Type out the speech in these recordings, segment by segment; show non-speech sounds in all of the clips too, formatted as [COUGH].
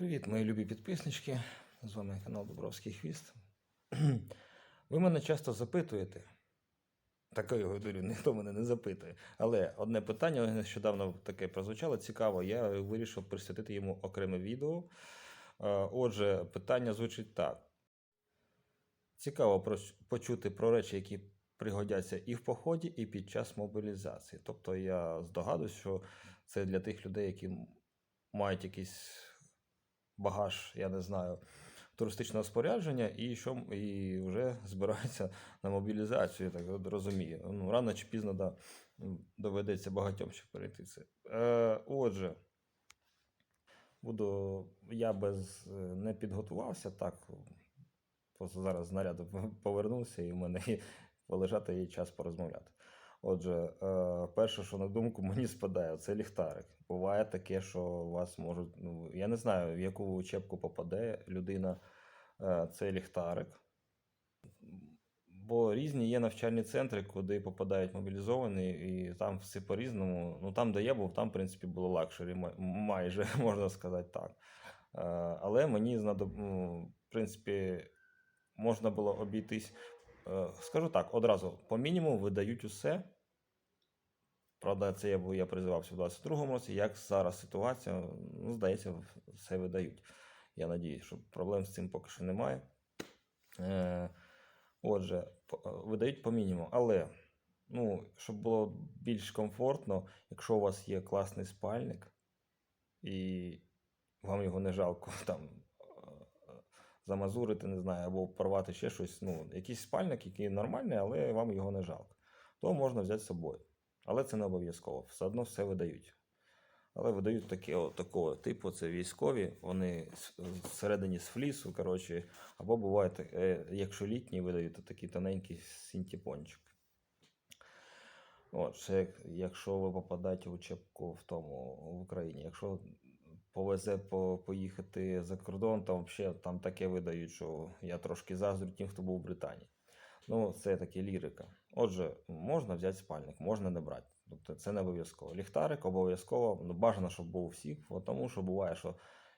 Привіт, мої любі підписнички. З вами канал Дубровський Хвіст. [CLEARS THROAT] Ви мене часто запитуєте. Такою говорю, ніхто мене не запитує. Але одне питання нещодавно таке прозвучало цікаво. Я вирішив присвятити йому окреме відео. Отже, питання звучить так. Цікаво почути про речі, які пригодяться і в поході, і під час мобілізації. Тобто я здогадуюсь, що це для тих людей, які мають якийсь багаж, я не знаю, туристичного спорядження, і що і вже збираються на мобілізацію, так розумію. Ну, рано чи пізно да, доведеться багатьом ще перейти це. Е, отже, буду я без не підготувався так. Просто зараз з повернувся, і в мене полежати є час порозмовляти. Отже, е, перше, що на думку [LAUGHS] мені спадає, це ліхтарик. Буває таке, що вас можуть. Ну, я не знаю, в яку учебку попаде людина е, цей ліхтарик. Бо різні є навчальні центри, куди попадають мобілізовані, і там все по-різному. Ну там, де я був, там, в принципі, було лакшері, майже [LAUGHS] можна сказати так. Е, Але мені знадоб... ну, в принципі, можна було обійтись. Е, Скажу так, одразу по мінімуму видають усе. Правда, це я, я призивався в 22-му році. Як зараз ситуація, ну, здається, все видають. Я надіюсь, що проблем з цим поки що немає. Е, Отже, е, видають по мінімуму. Але, ну, щоб було більш комфортно, якщо у вас є класний спальник, і вам його не жалко [LAUGHS] там замазурити, не знаю, або порвати ще щось. Ну, якийсь спальник, який нормальний, але вам його не жалко, то можна взяти з собою. Але це не обов'язково. Все одно все видають. Але видають таке, о, такого типу, це військові, вони всередині з флісу, коротше, або буває, е, якщо літні видають, то такий тоненький синтепончик. От, якщо ви попадаєте в учебку в тому в Україні, якщо повезе по, поїхати за кордон, то взагалі там таке видають, що я трошки заздрю тим, хто був в Британії. Ну, це таке лірика. Отже, можна взяти спальник, можна не брати. Тобто це не обов'язково. Ліхтарик обов'язково, ну, бажано, щоб був всіх, тому що буває, що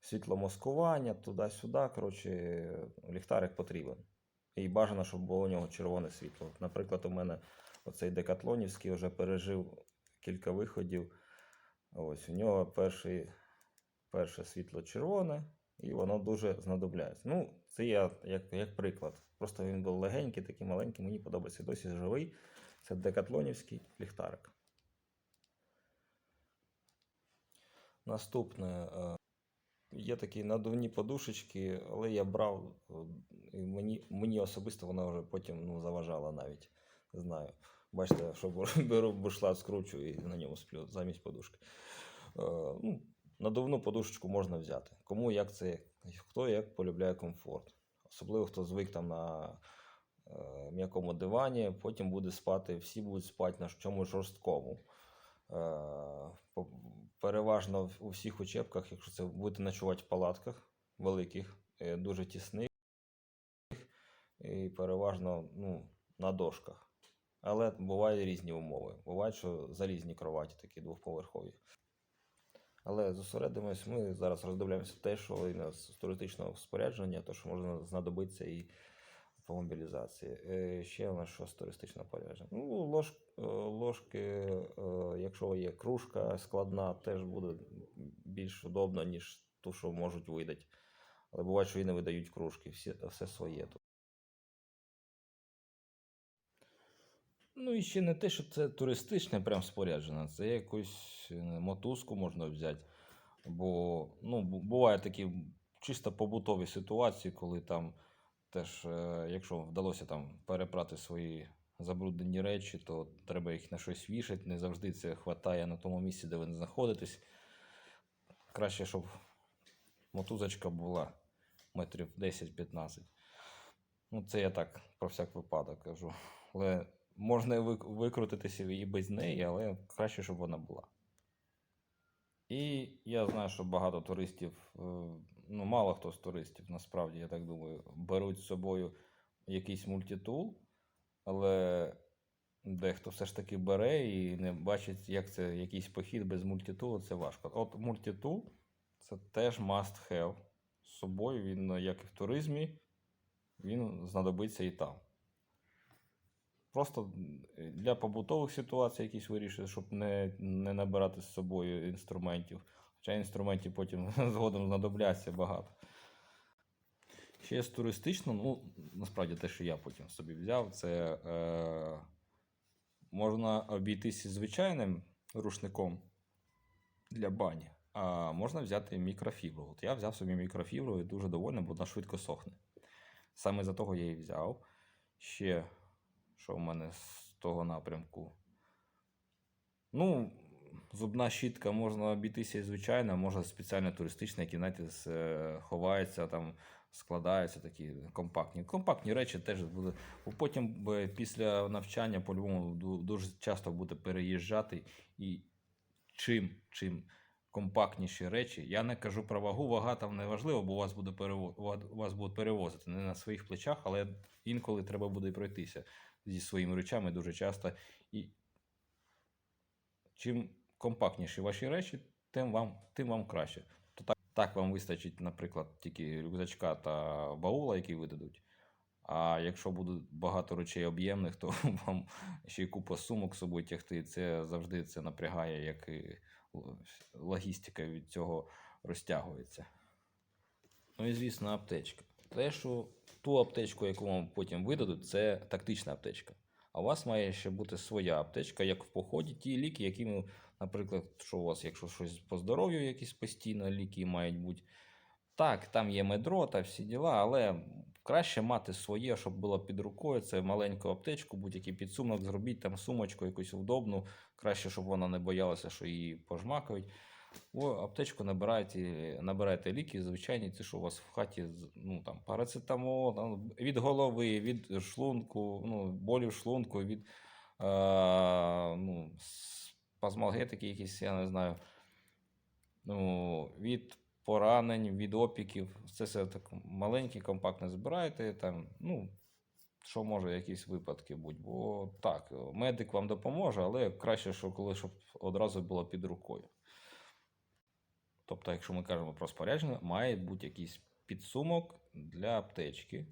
світломаскування, туди-сюди, коротше, ліхтарик потрібен. І бажано, щоб було у нього червоне світло. Наприклад, у мене оцей декатлонівський вже пережив кілька виходів. Ось у нього перший, перше світло червоне, і воно дуже знадобляється. Ну, це я як, як приклад. Просто він був легенький, такий маленький, мені подобається. Досі живий. Це декатлонівський ліхтарик. Наступне. е, Є такі надувні подушечки, але я брав, е, і мені, мені особисто вона вже потім ну, заважала навіть. Не знаю. Бачите, що беру бушлат, скручу і на ньому сплю замість подушки. Е, ну, надувну подушечку можна взяти. Кому як це, хто як полюбляє комфорт. Особливо хто звик там на е, м'якому дивані, потім буде спати, всі будуть спати на чомусь жорсткому. Е, переважно у всіх учебках, якщо це будете ночувати в палатках великих, е, дуже тісних, і переважно ну, на дошках. Але бувають різні умови. Бувають, що залізні кроваті такі двохповерхові. Але зосередимось, ми зараз роздивляємося те, що і з туристичного спорядження, то, що можна знадобитися і по мобілізації. Е, Ще у нас що з туристичного спорядження? Ну, лож, е, ложки, е, якщо є кружка складна, теж буде більш удобно, ніж ту, що можуть видати. Але буває, що і не видають кружки, всі, все своє Ну і ще не те, що це туристичне прям спорядження, це якусь е, мотузку можна взяти. Бо ну, бу- бувають такі чисто побутові ситуації, коли там теж, е, якщо вдалося там перепрати свої забруднені речі, то треба їх на щось вішати. Не завжди це хватає на тому місці, де ви знаходитесь. Краще, щоб мотузочка була метрів 10-15. Ну, це я так про всяк випадок кажу. Але можна викрутитися і без неї, але краще, щоб вона була. І я знаю, що багато туристів, е, ну мало хто з туристів, насправді, я так думаю, беруть з собою якийсь мультитул, але дехто все ж таки бере і не бачить, як це якийсь похід без мультитулу, це важко. От мультитул це теж must have. собою, він, як і в туризмі, він знадобиться і там. Просто для побутових ситуацій якісь вирішити, щоб не, не набирати з собою інструментів. Хоча інструментів потім [LAUGHS] згодом знадобляться багато. Ще з туристично, ну, насправді те, що я потім собі взяв, це е, можна обійтися звичайним рушником для бані, а можна взяти мікрофібру. От я взяв собі мікрофібру і дуже довольний, бо вона швидко сохне. Саме за того я її взяв. Ще, що в мене з того напрямку. Ну, зубна щітка можна обійтися і звичайно, можна спеціально туристична, які, знаєте, ховаються, там, складаються такі компактні. Компактні речі теж буде. Потім після навчання по-любому дуже часто буде переїжджати. І чим, чим компактніші речі, я не кажу про вагу, вага там не важливо, бо вас, буде перево... ва- вас будуть перевозити не на своїх плечах, але інколи треба буде пройтися зі своїми речами дуже часто. І чим компактніші ваші речі, тим вам, тим вам краще. То так, так вам вистачить, наприклад, тільки рюкзачка та баула, які видадуть. А якщо буде багато речей об'ємних, то [LAUGHS] вам ще й купа сумок з собою тягти. Це завжди це напрягає, як і логістика від цього розтягується. Ну і звісно, аптечка. Те, що ту аптечку, яку вам потім видадуть, це тактична аптечка. А у вас має ще бути своя аптечка, як в поході, ті ліки, які, наприклад, що у вас, якщо щось по здоров'ю, якісь постійно ліки мають бути. Так, там є медро та всі діла, але краще мати своє, щоб було під рукою. Це маленьку аптечку, будь-який підсумок, зробіть там сумочку якусь удобну. Краще, щоб вона не боялася, що її пожмакають. О, аптечку набирайте, набирайте ліки, звичайні, ті, що у вас в хаті, ну там парацетамол, там, від голови, від шлунку, ну, болі шлунку, від е, ну, спазмалгетики якісь, я не знаю. Ну, від поранень, від опіків. Це все так маленькі, компактно збираєте. Там, ну, що може якісь випадки бути. Бо так, медик вам допоможе, але краще, що коли щоб одразу було під рукою. Тобто, якщо ми кажемо про спорядження, має бути якийсь підсумок для аптечки.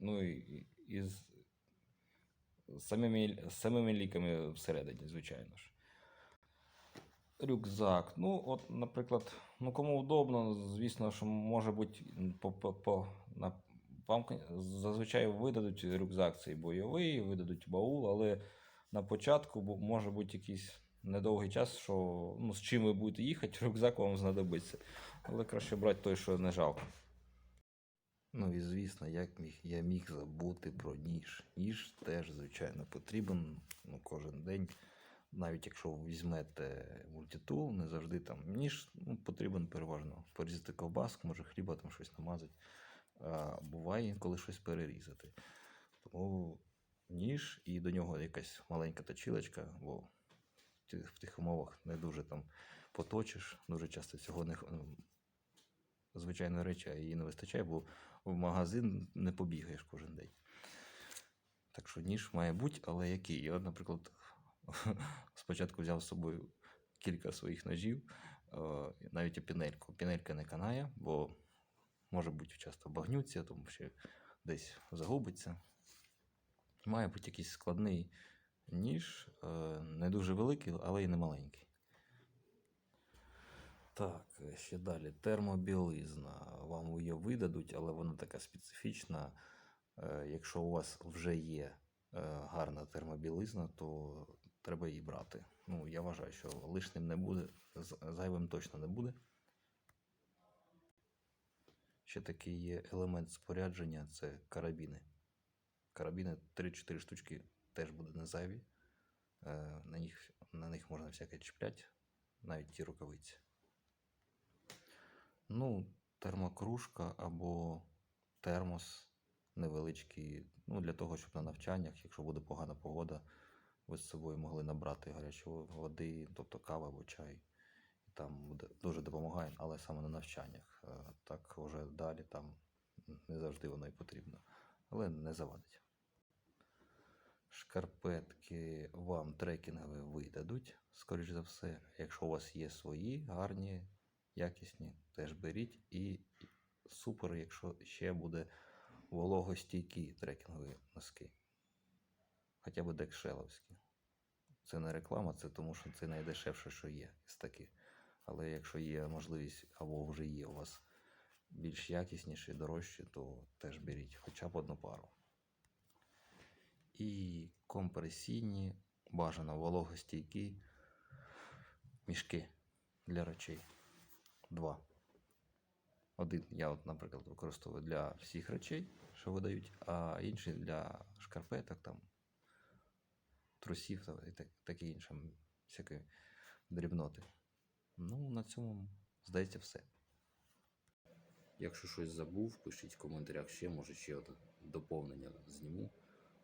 Ну і із самими, самими ліками всередині, звичайно ж. Рюкзак. Ну, от, наприклад, ну кому удобно, звісно, що може бути по, по, по, на, вам зазвичай видадуть рюкзак цей бойовий, видадуть баул, але на початку може бути якийсь недовгий час, що ну, з чим ви будете їхати, [LAUGHS] рюкзак вам знадобиться. Але краще брати той, що не жалко. Ну і звісно, як міг, я міг забути про ніж. Ніж теж, звичайно, потрібен ну, кожен день. Навіть якщо ви візьмете мультитул, не завжди там ніж ну, потрібен переважно. Порізати ковбаску, може хліба там щось намазати. А буває інколи щось перерізати. Тому ніж і до нього якась маленька точилочка, бо в тих умовах не дуже там поточиш. Дуже часто цього не ну, речі, а її не вистачає, бо в магазин не побігаєш кожен день. Так що ніж має бути, але який? Я, наприклад, [LAUGHS] спочатку взяв з собою кілька своїх ножів, навіть і пінельку. Пінелька не канає, бо може бути часто багнються, тому ще десь загубиться. Має бути якийсь складний ніж, е, не дуже великий, але й не маленький. Так, ще далі. Термобілизна. Вам її видадуть, але вона така специфічна. Е, Якщо у вас вже є е, гарна термобілизна, то треба її брати. Ну, я вважаю, що лишнім не буде, зайвим точно не буде. Ще такий є елемент спорядження це карабіни. Карабіни 3-4 штучки теж буде не зайві. Е, На них, на них можна всяке чіпляти, навіть ті рукавиці. Ну, термокружка або термос невеличкий, ну, для того, щоб на навчаннях, якщо буде погана погода, ви з собою могли набрати гарячої води, тобто кава або чай. І там дуже допомагає, але саме на навчаннях. Е, Так вже далі там не завжди воно і потрібно, але не завадить. Шкарпетки вам трекінгові видадуть, скоріш за все. Якщо у вас є свої гарні, якісні, теж беріть і супер, якщо ще буде вологостійкі трекінгові носки. Хоча б декшеловські. Це не реклама, це тому що це найдешевше, що є з таких. Але якщо є можливість, або вже є у вас більш якісніші, дорожчі, то теж беріть хоча б одну пару. І компресійні, бажано вологостійкі мішки для речей. Два. Один я, от, наприклад, використовую для всіх речей, що видають, а інший для шкарпеток, там, трусів і так, таке інше, всякі дрібноти. Ну, на цьому, здається, все. Якщо щось забув, пишіть в коментарях ще, може ще одне доповнення зніму.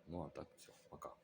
Ну а так, все, пока.